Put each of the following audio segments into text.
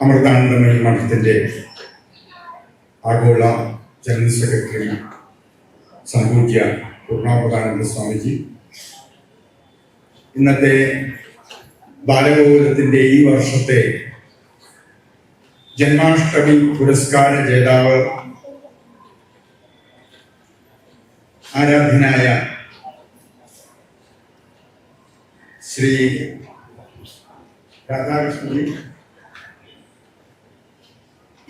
അമൃതാനന്ദമയി മഠത്തിന്റെ ആഗോള general secretary സംഭൂജ്യ പൂർണാപദാനന്ദ സ്വാമിജി. ഇന്നത്തെ ബാലഗോകുലത്തിന്റെ ഈ വർഷത്തെ ജന്മാഷ്ടമി പുരസ്കാര ജേതാവ് ആരാധനായ ശ്രീ രാധാകൃഷ്ണജി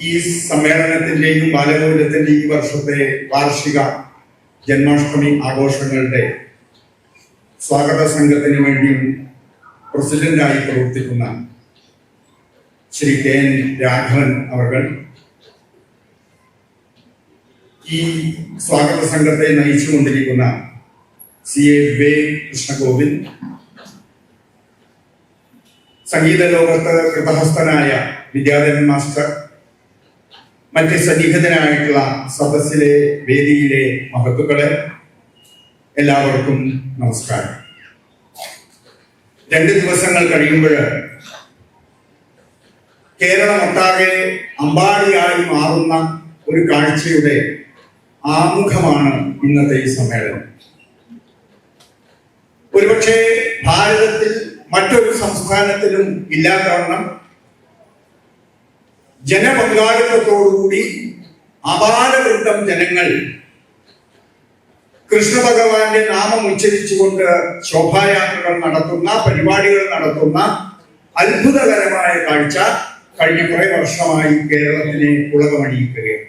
ഈ സമ്മേളനത്തിന്റെയും ബാലഗോകുലത്തിന്റെ ഈ വർഷത്തെ വാർഷിക ജന്മാഷ്ടമി ആഘോഷങ്ങളുടെ സ്വാഗത സംഘത്തിന് വേണ്ടിയും പ്രസിഡന്റായി പ്രവർത്തിക്കുന്ന ശ്രീ കെ എൻ രാഘവൻ അവർ ഈ സ്വാഗത സംഘത്തെ നയിച്ചുകൊണ്ടിരിക്കുന്ന സി എ വേ കൃഷ്ണഗോവിന്ദ് സംഗീത ലോകത്ത് കൃതഹസ്തനായ വിദ്യാധരൻ മാസ്റ്റർ മറ്റ് സന്നിഹിതനായിട്ടുള്ള സദസ്സിലെ വേദിയിലെ മഹത്തുക്കളെ എല്ലാവർക്കും നമസ്കാരം. രണ്ട് ദിവസങ്ങൾ കഴിയുമ്പോൾ കേരളമൊട്ടാകെ അമ്പാടിയായി മാറുന്ന ഒരു കാഴ്ചയുടെ ആമുഖമാണ് ഇന്നത്തെ ഈ സമ്മേളനം. ഒരുപക്ഷെ ഭാരതത്തിൽ മറ്റൊരു സംസ്ഥാനത്തിലും ഇല്ലാത്തവണ്ണം ജനപങ്കാളിത്തത്തോടുകൂടി അപാരവൃത്തം ജനങ്ങൾ കൃഷ്ണ ഭഗവാന്റെ നാമം ഉച്ചരിച്ചുകൊണ്ട് ശോഭായാത്രകൾ നടത്തുന്ന പരിപാടികൾ നടത്തുന്ന അത്ഭുതകരമായ കാഴ്ച കഴിഞ്ഞ കുറെ വർഷമായി കേരളത്തിനെ ഉളകമണിയിക്കുകയാണ്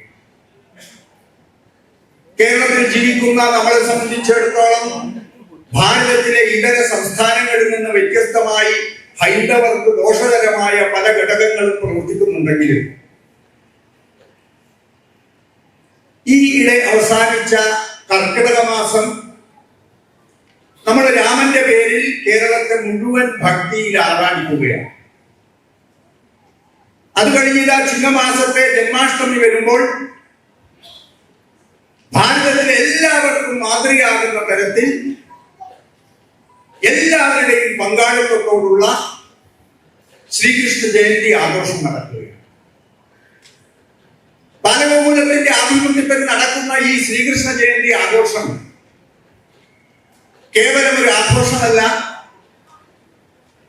കേരളത്തിൽ ജീവിക്കുന്ന നമ്മളെ സംബന്ധിച്ചിടത്തോളം ഭാരതത്തിലെ ഇതര സംസ്ഥാനങ്ങളിൽ നിന്ന് വ്യത്യസ്തമായി ഹൈന്ദവർക്ക് ദോഷകരമായ പല ഘടകങ്ങളും പ്രവർത്തിക്കുന്നുണ്ടെങ്കിലും ഈ ഇടെ അവസാനിച്ച കർക്കിടക മാസം നമ്മൾ രാമന്റെ പേരിൽ കേരളത്തെ മുഴുവൻ ഭക്തിയിൽ ആറാടിക്കുകയാണ് അത് കഴിഞ്ഞില്ല ഇതാ ചിങ്ങമാസത്തെ ജന്മാഷ്ടമി വരുമ്പോൾ ഭാരതത്തിലെ എല്ലാവർക്കും മാതൃകയാകുന്ന തരത്തിൽ എല്ലാവരുടെയും പങ്കാളിത്തത്തോടുള്ള ശ്രീകൃഷ്ണ ജയന്തി ആഘോഷം നടക്കുകയാണ്. ബാലഗോകുലത്തിന്റെ ആഭിമുഖ്യത്തിൽ നടക്കുന്ന ഈ ശ്രീകൃഷ്ണ ജയന്തി ആഘോഷം കേവലം ഒരു ആഘോഷമല്ല.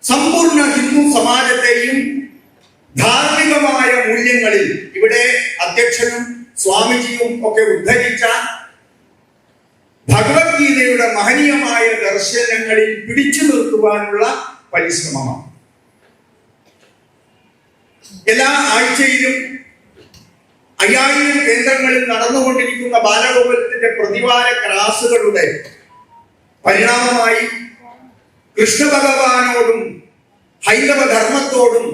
സമ്പൂർണ ഹിന്ദു സമാജത്തെയും ധാർമ്മികമായ മൂല്യങ്ങളിൽ ഇവിടെ അധ്യക്ഷനും സ്വാമിജിയും ഒക്കെ ഉദ്ധരിച്ച ഭഗവത്ഗീതയുടെ മഹനീയമായ ദർശനങ്ങളിൽ പിടിച്ചു നിർത്തുവാനുള്ള പരിശ്രമമാണ്. എല്ലാ ആഴ്ചയിലും അയ്യായിരം കേന്ദ്രങ്ങളിൽ നടന്നുകൊണ്ടിരിക്കുന്ന ബാലഗോപുരത്തിന്റെ പ്രതിവാര ക്ലാസുകളുടെ പരിണാമമായി കൃഷ്ണ ഭഗവാനോടും ഹൈന്ദവ ധർമ്മത്തോടും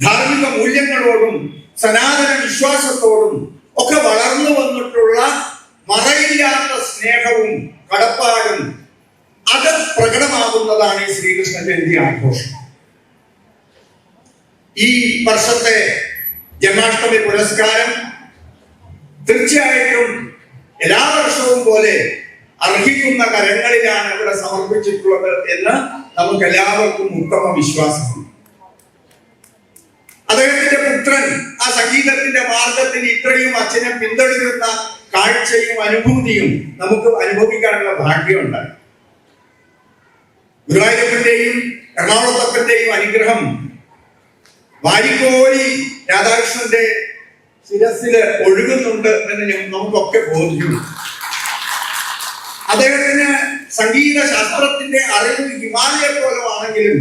ധാർമ്മിക മൂല്യങ്ങളോടും സനാതന വിശ്വാസത്തോടും ഒക്കെ വളർന്നു വന്നിട്ടുള്ള മറയില്ലാത്ത സ്നേഹവും കടപ്പാടും അത് പ്രകടമാകുന്നതാണ് ഈ ശ്രീകൃഷ്ണ ജയന്തി ആഘോഷം. ഈ വർഷത്തെ ജന്മാഷ്ടമി പുരസ്കാരം തീർച്ചയായിട്ടും എല്ലാ വർഷവും പോലെ അർഹിക്കുന്ന കരങ്ങളിലാണ് ഇവിടെ സമർപ്പിച്ചിട്ടുള്ളത് എന്ന് നമുക്ക് എല്ലാവർക്കും ഉത്തമ വിശ്വാസമാണ് അദ്ദേഹത്തിന്റെ പുത്രൻ ആ സംഗീതത്തിന്റെ മാർഗത്തിൽ ഇത്രയും അച്ഛനെ പിന്തുടരുന്ന കാഴ്ചയും അനുഭൂതിയും നമുക്ക് അനുഭവിക്കാനുള്ള ഭാഗ്യമുണ്ട്. ഗുരുവായൂരപ്പന്റെയും എറണാകുളത്തപ്പന്റെയും അനുഗ്രഹം വാരിക്കോലി രാധാകൃഷ്ണന്റെ ശിരസിൽ ഒഴുകുന്നുണ്ട് എന്ന് നമുക്കൊക്കെ ബോധ്യമുണ്ട് അദ്ദേഹത്തിന് സംഗീത ശാസ്ത്രത്തിന്റെ അറിവ് ഹിമാലയ പോലമാണെങ്കിലും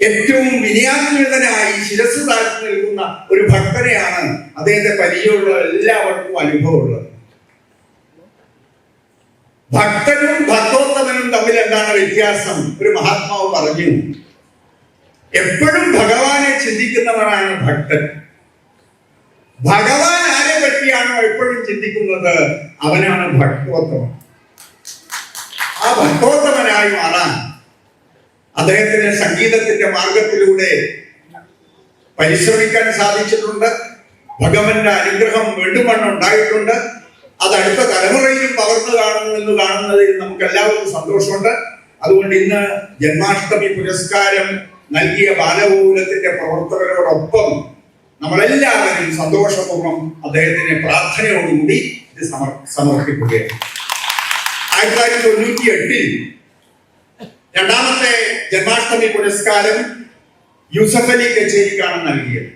ഏറ്റവും വിനയാത്മതനായി ശിരസ് താഴ്ത്തി നിൽക്കുന്ന ഒരു ഭക്തനെയാണ് അദ്ദേഹത്തെ പരിചയമുള്ള എല്ലാവർക്കും അനുഭവമുള്ളത്. ഭക്തനും ഭക്തോത്തമനും തമ്മിൽ എന്താണ് വ്യത്യാസം? ഒരു മഹാത്മാവ് പറഞ്ഞു എപ്പോഴും ഭഗവാനെ ചിന്തിക്കുന്നവനാണ് ഭക്തൻ. ഭഗവാൻ ആരെ പറ്റിയാണോ എപ്പോഴും ചിന്തിക്കുന്നത്? അവനാണ് ഭക്തോത്തമൻ ആ ഭക്തോത്തമനായി മാറാൻ അദ്ദേഹത്തിന് സംഗീതത്തിന്റെ മാർഗത്തിലൂടെ പരിശ്രമിക്കാൻ സാധിച്ചിട്ടുണ്ട്. ഭഗവന്റെ അനുഗ്രഹം വീണ്ടും ഉണ്ടായിട്ടുണ്ട് അത് അടുത്ത തലമുറയിലും പകർന്നു കാണുമെന്ന് കാണുന്നതിൽ നമുക്ക് എല്ലാവർക്കും സന്തോഷമുണ്ട്. അതുകൊണ്ട് ഇന്ന് ജന്മാഷ്ടമി പുരസ്കാരം നൽകിയ ബാലഗോകുലത്തിന്റെ പ്രവർത്തകരോടൊപ്പം നമ്മളെല്ലാവരും സന്തോഷപൂർവം അദ്ദേഹത്തിന് പ്രാർത്ഥനയോടുകൂടി ഇത് സമർ സമർപ്പിക്കുകയാണ്. ആയിരത്തി തൊള്ളായിരത്തി തൊണ്ണൂറ്റി എട്ടിൽ രണ്ടാമത്തെ ജന്മാഷ്ടമി പുരസ്കാരം യൂസഫ് അലി കച്ചേരിക്കാണ് നൽകിയത്.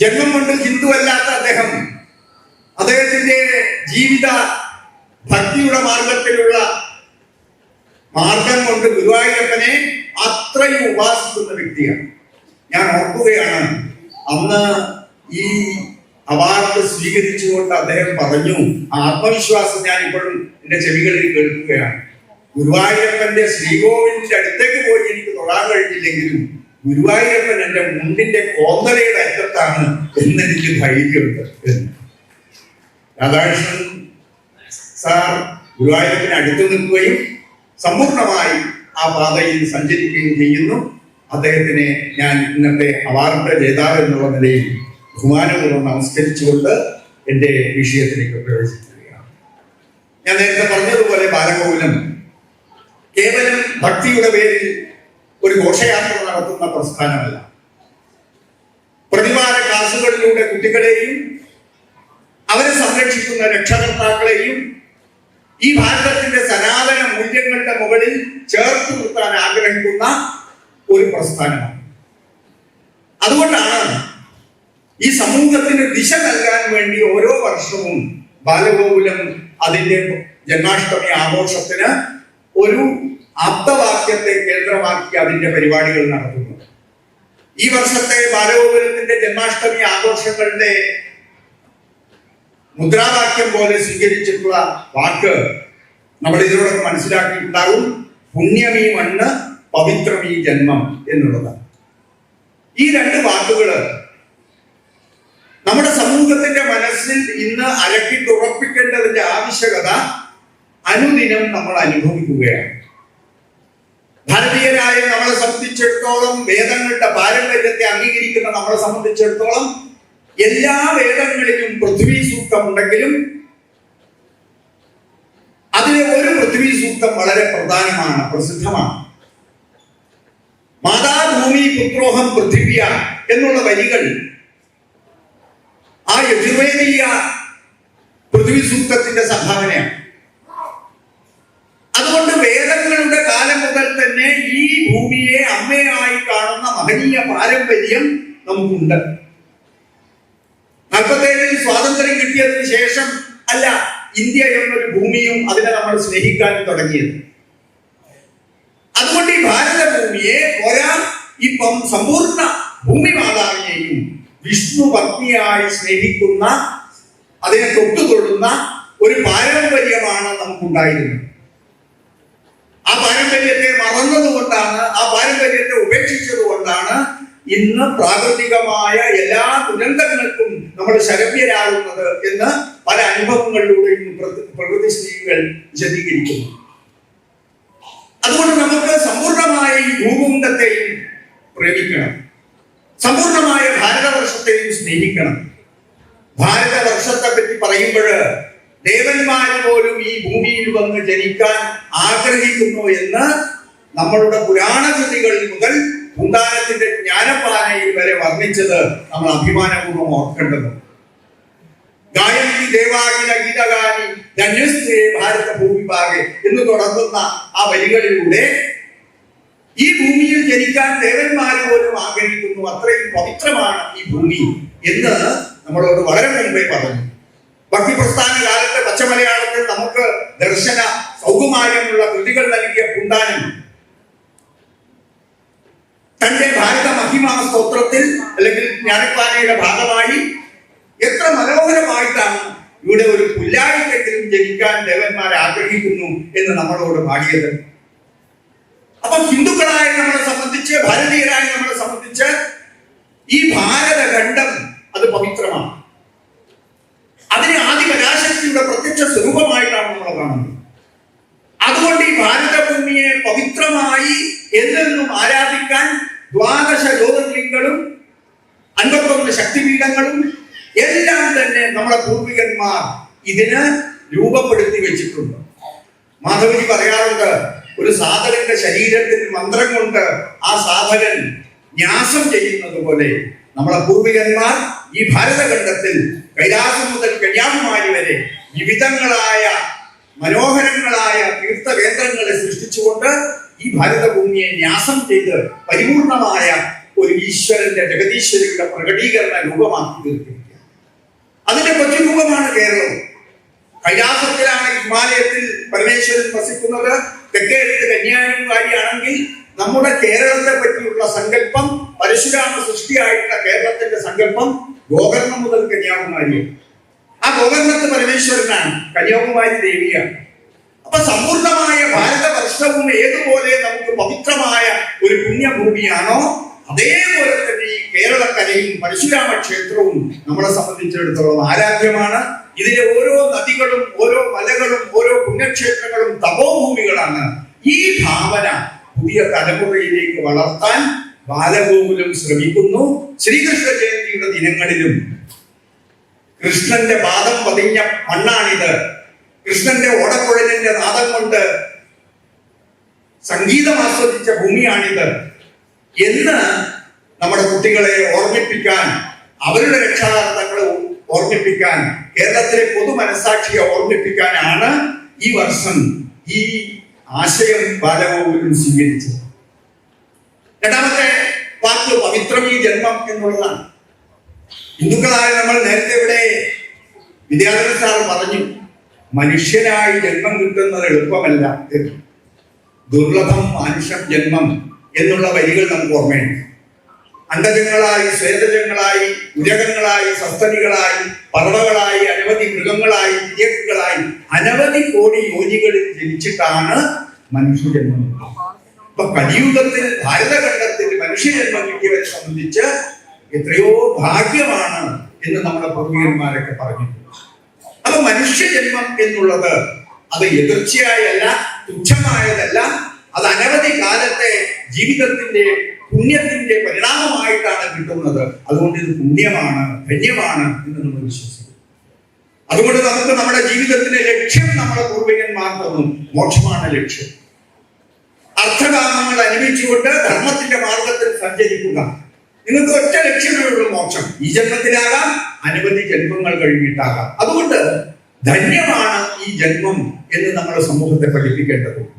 ജന്മം കൊണ്ട് ഹിന്ദു അല്ലാത്ത അദ്ദേഹം അദ്ദേഹത്തിന്റെ ജീവിത ഭക്തിയുടെ മാർഗത്തിലുള്ള മാർഗം കൊണ്ട് ഗുരുവായൂരപ്പനെ അത്രയും ഉപാസിക്കുന്ന വ്യക്തിയാണ്. ഞാൻ ഓർക്കുകയാണ് അന്ന് ഈ അവാർഡ് സ്വീകരിച്ചുകൊണ്ട് അദ്ദേഹം പറഞ്ഞു ആ ആത്മവിശ്വാസം ഞാൻ ഇപ്പോഴും എന്റെ ചെവികളിൽ കേൾക്കുകയാണ്. ഗുരുവായൂരപ്പന്റെ ശ്രീകോവിലിന്റെ അടുത്തേക്ക് പോയി എനിക്ക് തൊഴാൻ കഴിഞ്ഞില്ലെങ്കിലും ഗുരുവായൂരപ്പൻ എന്റെ മുണ്ടിന്റെ കോന്നലയുടെ അറ്റത്താണ് എന്നെനിക്ക് ധൈര്യമുണ്ട് എന്ന്. രാധാകൃഷ്ണൻ സാർ ഗുരുവായൂരപ്പന് അടുത്തു നിൽക്കുകയും സമ്പൂർണമായി ആ പാതയിൽ സഞ്ചരിക്കുകയും ചെയ്യുന്നു. അദ്ദേഹത്തിനെ ഞാൻ ഇന്നത്തെ അവാർഡ് ജേതാവ് എന്നുള്ള നിലയിൽ ബഹുമാനപൂർവം നമസ്കരിച്ചുകൊണ്ട് എന്റെ വിഷയത്തിലേക്ക് പ്രവേശിക്കുകയാണ്. ഞാൻ നേരത്തെ പറഞ്ഞതുപോലെ ബാലഗോകുലം കേവലം ഭക്തിയുടെ പേരിൽ ഒരു ഘോഷയാത്ര നടത്തുന്ന പ്രസ്ഥാനമല്ല. പ്രതിവാര ക്ലാസുകളിലൂടെ കുട്ടികളെയും അവരെ സംരക്ഷിക്കുന്ന രക്ഷകർത്താക്കളെയും ഈ ഭാരതത്തിന്റെ സനാതന മൂല്യങ്ങളുടെ മുകളിൽ ചേർത്ത് നിർത്താൻ ആഗ്രഹിക്കുന്ന ഒരു പ്രസ്ഥാനമാണ്. അതുകൊണ്ടാണ് ഈ സമൂഹത്തിന് ദിശ നൽകാൻ വേണ്ടി ഓരോ വർഷവും ബാലഗോകുലം അതിന്റെ ജന്മാഷ്ടമി ആഘോഷത്തിന് ഒരു ആപ്തവാക്യത്തെ കേന്ദ്രമാക്കി അതിന്റെ പരിപാടികൾ നടത്തുന്നത് ഈ വർഷത്തെ ബാലഗോപുരത്തിന്റെ ജന്മാഷ്ടമി ആഘോഷങ്ങളുടെ മുദ്രാവാക്യം പോലെ സ്വീകരിച്ചിട്ടുള്ള വാക്ക് നമ്മൾ ഇതിനോടൊക്കെ മനസ്സിലാക്കിയിട്ടുണ്ടാകും. പുണ്യമീ മണ്ണ് പവിത്രമീ ജന്മം എന്നുള്ളതാണ്. ഈ രണ്ട് വാക്കുകൾ നമ്മുടെ സമൂഹത്തിന്റെ മനസ്സിൽ ഇന്ന് അരക്കിട്ടുറപ്പിക്കേണ്ടതിന്റെ ആവശ്യകത അനുദിനം നമ്മൾ അനുഭവിക്കുകയാണ്. ഭാരതീയരായ നമ്മളെ സംബന്ധിച്ചിടത്തോളം വേദങ്ങളുടെ പാരമ്പര്യത്തെ അംഗീകരിക്കുന്ന നമ്മളെ സംബന്ധിച്ചിടത്തോളം എല്ലാ വേദങ്ങളിലും പൃഥ്വി സൂക്തമുണ്ടെങ്കിലും അതിലെ ഒരു പൃഥ്വി സൂക്തം വളരെ പ്രധാനമാണ് പ്രസിദ്ധമാണ്. മാതാഭൂമി പുത്രോഹം പൃഥിവ്യ എന്നുള്ള വരികൾ ആ യജുർവേദീയ പൃഥ്വി സൂക്തത്തിന്റെ സംഭാവനയാണ് അതുകൊണ്ട് വേദങ്ങളുടെ കാലം മുതൽ തന്നെ ഈ ഭൂമിയെ അമ്മയായി കാണുന്ന മഹനീയ പാരമ്പര്യം നമുക്കുണ്ട്. നാൽപ്പത്തേഴിൽ സ്വാതന്ത്ര്യം കിട്ടിയതിന് ശേഷം അല്ല ഇന്ത്യ എന്നൊരു ഭൂമിയും അതിനെ നമ്മൾ സ്നേഹിക്കാൻ തുടങ്ങിയത്. അതുകൊണ്ട് ഈ ഭാരതഭൂമിയെ ഒരാൾ ഒരാ ഇപ്പം സമ്പൂർണ ഭൂമി മാതാവിനെയും വിഷ്ണു പത്നിയായി സ്നേഹിക്കുന്ന അതിനെ തൊട്ടുതൊടുന്ന ഒരു പാരമ്പര്യമാണ് നമുക്കുണ്ടായിരുന്നത്. ആ പാരമ്പര്യത്തെ മറന്നതുകൊണ്ടാണ് ആ പാരമ്പര്യത്തെ ഉപേക്ഷിച്ചത് കൊണ്ടാണ് ഇന്ന് പ്രാകൃതികമായ എല്ലാ ദുരന്തങ്ങൾക്കും നമ്മൾ ശരഭ്യരാകുന്നത് എന്ന് പല അനുഭവങ്ങളിലൂടെയും പ്രകൃ- പ്രകൃതി സ്നേഹികൾ വിശദീകരിക്കുന്നു. അതുകൊണ്ട് നമുക്ക് സമ്പൂർണമായ ഈ ഭൂമുണ്ടത്തെയും പ്രേമിക്കണം. സമ്പൂർണമായ ഭാരതവർഷത്തെയും സ്നേഹിക്കണം. ഭാരതവർഷത്തെ പറ്റി പറയുമ്പോൾ ഭൂമിയിൽ വന്ന് ജനിക്കാൻ ആഗ്രഹിക്കുന്നു എന്ന് നമ്മളുടെ പുരാണ കൃതികൾ മുതൽ കുന്താനത്തിന്റെ ജ്ഞാനപാനയിൽ വരെ വർണിച്ചത് നമ്മൾ അഭിമാനപൂർവം ഓർക്കേണ്ടത് ഗായത്രി ദേവാകില ഗീതഗാനി ധന്യസ്ത്രീ ഭാരത ഭൂമിഭാഗെ എന്ന് തുടങ്ങുന്ന ആ വരികളിലൂടെ ഈ ഭൂമിയിൽ ജനിക്കാൻ ദേവന്മാർ പോലും ആഗ്രഹിക്കുന്നു. അത്രയും പവിത്രമാണ് ഈ ഭൂമി എന്ന് നമ്മളോട് വളരെ മുമ്പേ പറഞ്ഞു. ഭക്തി പ്രസ്ഥാന കാലത്തെ പച്ചമലയാളത്തിൽ നമുക്ക് ദർശന സൗകുമാര്യമുള്ള കൃതികൾ നൽകിയ പുണ്ടാനം തന്റെ ഭാരത മഹിമാ സ്തോത്രത്തിൽ അല്ലെങ്കിൽ ജ്ഞാനപ്പാനയുടെ ഭാഗമായി എത്ര മനോഹരമായിട്ടാണ് ഇവിടെ ഒരു പുല്ലായിട്ടെങ്കിലും ജനിക്കാൻ ദേവന്മാർ ആഗ്രഹിക്കുന്നു എന്ന് നമ്മളോട് പാടിയത്. അപ്പൊ ഹിന്ദുക്കളായ നമ്മളെ സംബന്ധിച്ച് ഭാരതീയരായ നമ്മളെ സംബന്ധിച്ച് ഈ ഭാരത ഭാരതഖണ്ഡം അത് പവിത്രമാണ്. അതിനെ കലാശക്തിയുടെ പ്രത്യക്ഷ സ്വരൂപമായിട്ടാണ് നമ്മൾ കാണുന്നത്. അതുകൊണ്ട് ഈ ഭാരതഭൂമിയെ പവിത്രമായി എന്നെന്നും ആരാധിക്കാൻ ദ്വാദശ ജ്യോതിർലിംഗങ്ങളും അൻപത്തൊന്ന് ശക്തിപീഠങ്ങളും എല്ലാം തന്നെ നമ്മുടെ പൂർവികന്മാർ ഇതിന് രൂപപ്പെടുത്തി വെച്ചിട്ടുണ്ട്. മാധവജി പറയാറുണ്ട് ഒരു സാധകന്റെ ശരീരത്തിൽ മന്ത്രം കൊണ്ട് ആ സാധകൻ ന്യാസം ചെയ്യുന്നത് പോലെ നമ്മുടെ പൂർവികന്മാർ ഈ ഭാരതഖണ്ഡത്തിൽ കൈലാസം മുതൽ കന്യാകുമാരി വരെ വിവിധങ്ങളായ മനോഹരങ്ങളായ തീർത്ഥകേന്ദ്രങ്ങളെ സൃഷ്ടിച്ചുകൊണ്ട് ഈ ഭാരതഭൂമിയെ ന്യാസം ചെയ്ത് പരിപൂർണമായ ഒരു ഈശ്വരന്റെ ജഗതീശ്വരിയുടെ പ്രകടീകരണ രൂപമാക്കി തീർത്തിരിക്കുക അതിന്റെ രൂപമാണ് കേരളം. കൈലാസത്തിലാണ് ഹിമാലയത്തിൽ പരമേശ്വരൻ വസിക്കുന്നത്. തെക്കേ എടുത്ത് കന്യാകുമാരിയാണെങ്കിൽ നമ്മുടെ കേരളത്തെ പറ്റിയുള്ള സങ്കല്പം പരശുരാമ സൃഷ്ടിയായിട്ടുള്ള കേരളത്തിന്റെ സങ്കല്പം ഗോകർണം മുതൽ കന്യാകുമാരിയാണ് ആ ഗോകർണത്ത് പരമേശ്വരനാണ്. കന്യാകുമാരി ദേവിയാണ്. അപ്പൊ സമ്പൂർണമായ ഭാരതവർഷവും ഏതുപോലെ നമുക്ക് പവിത്രമായ ഒരു പുണ്യഭൂമിയാണോ അതേപോലെ തന്നെ ഈ കേരളക്കരയും പരശുരാമ ക്ഷേത്രവും നമ്മളെ സംബന്ധിച്ചിടത്തോളം ആരാധ്യമാണ്. ഇതിലെ ഓരോ നദികളും ഓരോ മലകളും ഓരോ പുണ്യക്ഷേത്രങ്ങളും തപോഭൂമികളാണ്. ഈ ഭാവന പുതിയ തലമുറയിലേക്ക് വളർത്താൻ ബാലഗോകുലം ശ്രമിക്കുന്നു. ശ്രീകൃഷ്ണ ജയന്തിയുടെ ദിനങ്ങളിലും കൃഷ്ണന്റെ പാദം പതിഞ്ഞ മണ്ണാണിത്. കൃഷ്ണന്റെ ഓടക്കുഴലിന്റെ നാദം കൊണ്ട് സംഗീതം ആസ്വദിച്ച ഭൂമിയാണിത്. എന്ന് നമ്മുടെ കുട്ടികളെ ഓർമ്മിപ്പിക്കാൻ അവരുടെ രക്ഷാകർത്തങ്ങൾ ഓർമ്മിപ്പിക്കാൻ കേരളത്തിലെ പൊതു മനസാക്ഷിയെ ഓർമ്മിപ്പിക്കാനാണ് ഈ വർഷം ഈ ആശയം ബാലഗോകുലം സ്വീകരിച്ചത്. രണ്ടാമത്തെ വാക്ക് പവിത്രം ഈ ജന്മം എന്നുള്ളതാണ്. ഹിന്ദുക്കളായ നമ്മൾ നേരത്തെ ഇവിടെ വിദ്യാധരൻ സാർ പറഞ്ഞു മനുഷ്യനായി ജന്മം കിട്ടുന്നത് എളുപ്പമല്ല ദുർലഭം മാനുഷം ജന്മം എന്നുള്ള വരികൾ നമുക്ക് ഓർമ്മയുണ്ട്. അണ്ടജങ്ങളായി ശ്വേതജങ്ങളായി ഉരകങ്ങളായി സസ്തനികളായി പറവകളായി അനവധി മൃഗങ്ങളായി ഇയക്കുകളായി അനവധി കോടി യോനികളിൽ ജനിച്ചിട്ടാണ് മനുഷ്യജന്മം അപ്പൊ കലിയുഗത്തിൽ ഭാരതഖണ്ഡത്തിൽ മനുഷ്യജന്മം കിട്ടിയവരെ സംബന്ധിച്ച് എത്രയോ ഭാഗ്യമാണ് എന്ന് നമ്മുടെ പൂർവികന്മാരൊക്കെ പറഞ്ഞിട്ടുണ്ട്. അപ്പൊ മനുഷ്യജന്മം എന്നുള്ളത് അത് എതിർച്ചയായല്ല തുച്ഛമായതല്ല അത് അനവധി കാലത്തെ ജീവിതത്തിന്റെ പുണ്യത്തിന്റെ പരിണാമമായിട്ടാണ് കിട്ടുന്നത്. അതുകൊണ്ട് ഇത് പുണ്യമാണ് ധന്യമാണ് എന്ന് നമ്മൾ വിശ്വസിക്കുന്നു. അതുകൊണ്ട് നമുക്ക് നമ്മുടെ ജീവിതത്തിന്റെ ലക്ഷ്യം നമ്മുടെ പൂർവികന്മാർ തന്നു. മോക്ഷമാണ് ലക്ഷ്യം. അനുഭവിച്ചുകൊണ്ട് ധർമ്മത്തിന്റെ മാർഗത്തിൽ സഞ്ചരിക്കുക. നിങ്ങൾക്ക് ഒറ്റ ലക്ഷ്യമേ ഉള്ളൂ മോക്ഷം. ഈ ജന്മത്തിലാകാം അനവധി ജന്മങ്ങൾ കഴിഞ്ഞിട്ടാകാം. അതുകൊണ്ട് ധന്യമാണ് ഈ ജന്മം എന്ന് നമ്മുടെ സമൂഹത്തെ പഠിപ്പിക്കേണ്ടത്.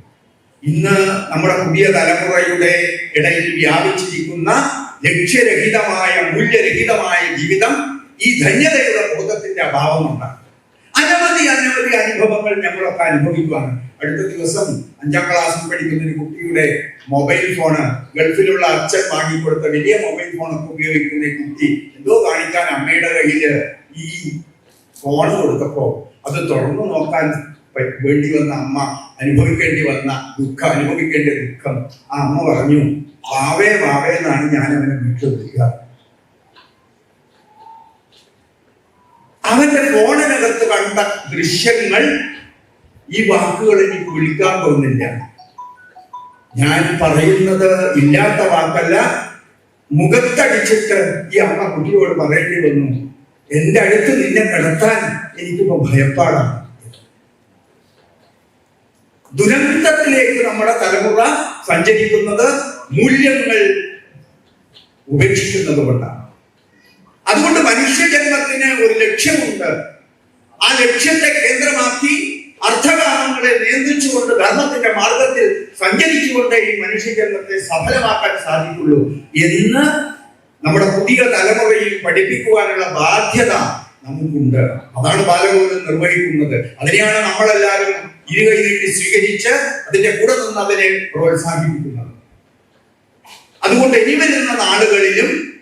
ഇന്ന് നമ്മുടെ പുതിയ തലമുറയുടെ ഇടയിൽ വ്യാപിച്ചിരിക്കുന്ന ലക്ഷ്യരഹിതമായ മൂല്യരഹിതമായ ജീവിതം ഈ ധന്യതയുടെ ബോധത്തിന്റെ അഭാവമുണ്ട്. അനവധി അനവധി അനുഭവങ്ങൾ ഞങ്ങളൊക്കെ അനുഭവിക്കുകയാണ് അടുത്ത ദിവസം അഞ്ചാം ക്ലാസ്സിൽ പഠിക്കുന്ന ഒരു കുട്ടിയുടെ മൊബൈൽ ഫോണ് ഗൾഫിലുള്ള അച്ഛൻ വാങ്ങിക്കൊടുത്ത വലിയ മൊബൈൽ ഫോണൊക്കെ ഉപയോഗിക്കുന്ന കുട്ടി എന്തോ കാണിക്കാൻ അമ്മയുടെ കയ്യിൽ ഈ ഫോൺ കൊടുത്തപ്പോ അത് തുറന്നു നോക്കാൻ വേണ്ടി വന്ന അമ്മ അനുഭവിക്കേണ്ടി വന്ന ദുഃഖം അനുഭവിക്കേണ്ട ദുഃഖം. ആ അമ്മ പറഞ്ഞു വാവേ വാവേ എന്നാണ് ഞാൻ അവനെ വീട്ടിൽ വിളിക്കുക. അവന്റെ ഫോണിനകത്ത് കണ്ട ദൃശ്യങ്ങൾ ഈ വാക്കുകൾ എനിക്ക് വിളിക്കാൻ പോകുന്നില്ല. ഞാൻ പറയുന്നത് ഇല്ലാത്ത വാക്കല്ല. മുഖത്തടിച്ചിട്ട് ഈ അമ്മ കുട്ടിയോട് പറയേണ്ടി വന്നു എന്റെ അടുത്ത് നിന്നെ കിടത്താൻ എനിക്കിപ്പോ ഭയപ്പാടാണ് ദുരന്തത്തിലേക്ക് നമ്മുടെ തലമുറ സഞ്ചരിക്കുന്നത് മൂല്യങ്ങൾ ഉപേക്ഷിക്കുന്നത് കൊണ്ടാണ്. അതുകൊണ്ട് മനുഷ്യജന്മത്തിന് ഒരു ലക്ഷ്യമുണ്ട്. ആ ലക്ഷ്യത്തെ കേന്ദ്രമാക്കി അർത്ഥകാമങ്ങളെ നിയന്ത്രിച്ചുകൊണ്ട് ധർമ്മത്തിന്റെ മാർഗത്തിൽ സഞ്ചരിച്ചുകൊണ്ട് ഈ മനുഷ്യജന്മത്തെ സഫലമാക്കാൻ സാധിക്കുള്ളൂ. എന്ന് നമ്മുടെ പുതിയ തലമുറയിൽ പഠിപ്പിക്കുവാനുള്ള ബാധ്യത നമുക്കുണ്ട്. അതാണ് ബാലഗോകുലം നിർവഹിക്കുന്നത്. അതിനെയാണ് നമ്മളെല്ലാവരും ഇരുകൈ നീട്ടി സ്വീകരിച്ച് അതിന്റെ കൂടെ നിന്ന് അതിനെ പ്രോത്സാഹിപ്പിക്കുന്നത്. അതുകൊണ്ട് ഇനി വരുന്ന നാടുകളിലും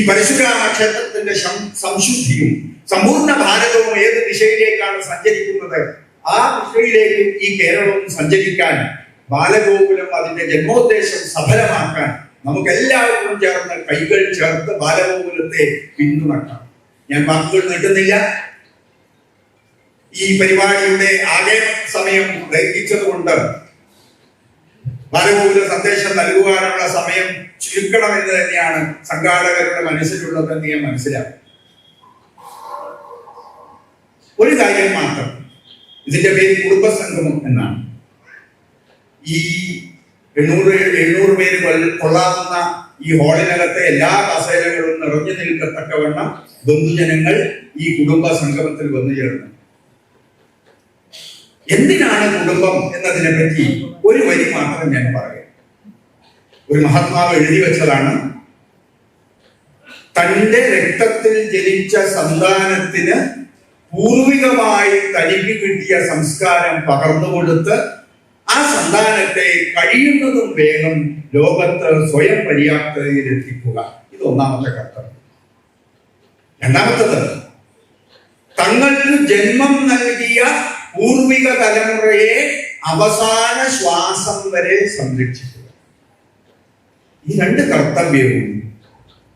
ഈ പരശുരാമ ക്ഷേത്രത്തിന്റെ സംശുദ്ധിയും സമ്പൂർണ ഭാരതവും ഏത് ദിശയിലേക്കാണ് സഞ്ചരിക്കുന്നത്? ആ ദിശയിലേക്ക് ഈ കേരളവും സഞ്ചരിക്കാൻ ബാലഗോകുലം അതിന്റെ ജന്മോദ്ദേശം സഫലമാക്കാൻ നമുക്ക് എല്ലാവർക്കും ചേർന്ന് കൈകൾ ചേർത്ത് ബാലഗോകുലത്തെ പിന്തുണക്കാം. ഞാൻ വാക്കുകൾ നീട്ടുന്നില്ല. ഈ പരിപാടിയുടെ ആകെ സമയം ലംഘിച്ചതുകൊണ്ട് ബാലഗോകുല സന്ദേശം നൽകുവാനുള്ള സമയം ചുരുക്കണമെന്ന് തന്നെയാണ് സംഘാടകരുടെ മനസ്സിലുള്ളതെന്ന് ഞാൻ മനസ്സിലാക്കും ഒരു കാര്യം മാത്രം. ഇതിന്റെ പേര് കുടുംബസംഗമം എന്നാണ്. ഈ എണ്ണൂറ് എണ്ണൂറ് പേര് കൊള്ളാവുന്ന ഈ ഹാളിനകത്തെ എല്ലാ കസേരകളും നിറഞ്ഞു നിൽക്കത്തക്കവണ്ണം ബന്ധുജനങ്ങൾ ഈ കുടുംബ സംഗമത്തിൽ വന്നു ചേർന്നു. എന്തിനാണ് കുടുംബം എന്നതിനെ പറ്റി ഒരു വരി മാത്രം ഞാൻ പറയാം. ഒരു മഹാത്മാവ് എഴുതി വെച്ചതാണ് തന്റെ രക്തത്തിൽ ജനിച്ച സന്താനത്തിന് പൂർവികമായി തനിക്ക് കിട്ടിയ സംസ്കാരം പകർന്നുകൊടുത്ത് ആ സന്താനത്തെ കഴിയുന്നതും വേഗം ലോകത്ത് സ്വയം പര്യാപ്തതയിൽ എത്തിക്കുക. ഇത് ഒന്നാമത്തെ കർത്തവ്യം. രണ്ടാമത്തത് തങ്ങൾക്ക് ജന്മം നൽകിയ പൂർവിക തലമുറയെ അവസാന ശ്വാസം വരെ സംരക്ഷിക്കുക. ഈ രണ്ട് കർത്തവ്യവും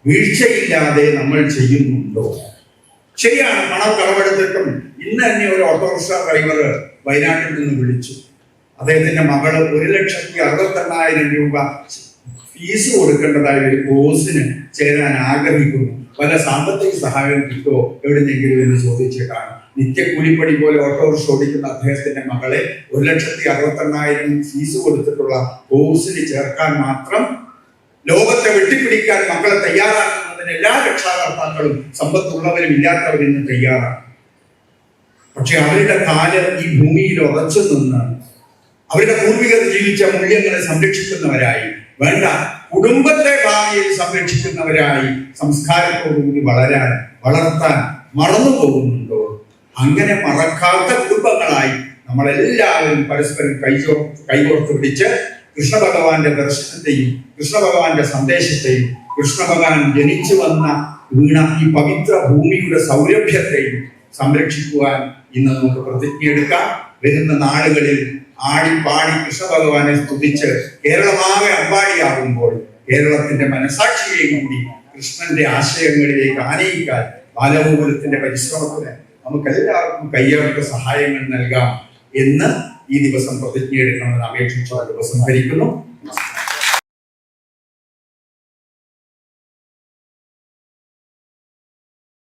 വീഴ്ചയില്ലാതെ നമ്മൾ ചെയ്യുന്നുണ്ടോ? ശരിയാണ് പണം കടമെടുത്തിട്ടും. ഇന്ന് തന്നെ ഒരു ഓട്ടോറിക്ഷ ഡ്രൈവർ വയനാട്ടിൽ നിന്ന് വിളിച്ചു. അദ്ദേഹത്തിന്റെ മകൾ ഒരു ലക്ഷത്തി അറുപത്തെണ്ണായിരം രൂപ ഫീസ് കൊടുക്കേണ്ടതായ ഒരു കോഴ്സിന് ചേരാൻ ആഗ്രഹിക്കുന്നു. വല്ല സാമ്പത്തിക സഹായം കിട്ടുമോ? എവിടെന്നെങ്കിലും എന്ന് ചോദിച്ചിട്ടാണ് നിത്യക്കൂലിപ്പണി പോലെ ഓട്ടോറിക്ഷ ഓടിക്കുന്ന അദ്ദേഹത്തിന്റെ മകളെ ഒരു ലക്ഷത്തി അറുപത്തെണ്ണായിരം ഫീസ് കൊടുത്തിട്ടുള്ള കോഴ്സിന് ചേർക്കാൻ മാത്രം ലോകത്തെ വെട്ടിപ്പിടിക്കാൻ മക്കളെ തയ്യാറാക്കുന്നതിന് എല്ലാ രക്ഷാകർത്താക്കളും സമ്പത്തുള്ളവരും ഇല്ലാത്തവരും ഇന്ന് തയ്യാറാണ്. പക്ഷെ അവരുടെ കാൽ ഈ ഭൂമിയിൽ ഉറച്ചു നിന്ന് അവരുടെ പൂർവികർ ജീവിച്ച മൂല്യങ്ങളെ സംരക്ഷിക്കുന്നവരായി വേണ്ട കുടുംബത്തെ ഭാവിയിൽ സംരക്ഷിക്കുന്നവരായി സംസ്കാരത്തോടുകൂടി വളരാൻ വളർത്താൻ മറന്നു പോകുന്നുണ്ടോ? അങ്ങനെ മറക്കാത്ത കുടുംബങ്ങളായി നമ്മളെല്ലാവരും പരസ്പരം കൈചോ കൈകോർത്ത് പിടിച്ച് കൃഷ്ണ ഭഗവാന്റെ ദർശനത്തെയും കൃഷ്ണ ഭഗവാന്റെ സന്ദേശത്തെയും കൃഷ്ണ ഭഗവാൻ ജനിച്ചു വന്ന വീണ ഈ പവിത്ര ഭൂമിയുടെ സൗരഭ്യത്തെയും സംരക്ഷിക്കുവാൻ ഇന്ന് നമുക്ക് പ്രതിജ്ഞയെടുക്കാം വരുന്ന നാളുകളിൽ ആടി പാടി കൃഷ്ണ ഭഗവാനെ സ്തുതിച്ച് കേരളമാകെ അമ്പാടിയാകുമ്പോൾ കേരളത്തിന്റെ മനസാക്ഷിയെയും കൂടി കൃഷ്ണന്റെ ആശയങ്ങളിലേക്ക് ആനയിക്കാൻ ബാലഗോകുലത്തിന്റെ പരിശ്രമത്തിന് നമുക്ക് എല്ലാവർക്കും കയ്യേറ്റ സഹായങ്ങൾ നൽകാം എന്ന് ഈ ദിവസം പ്രതിജ്ഞയെടുക്കണമെന്ന് അപേക്ഷിച്ചുകൊണ്ട് ഉപസംഹരിക്കുന്നു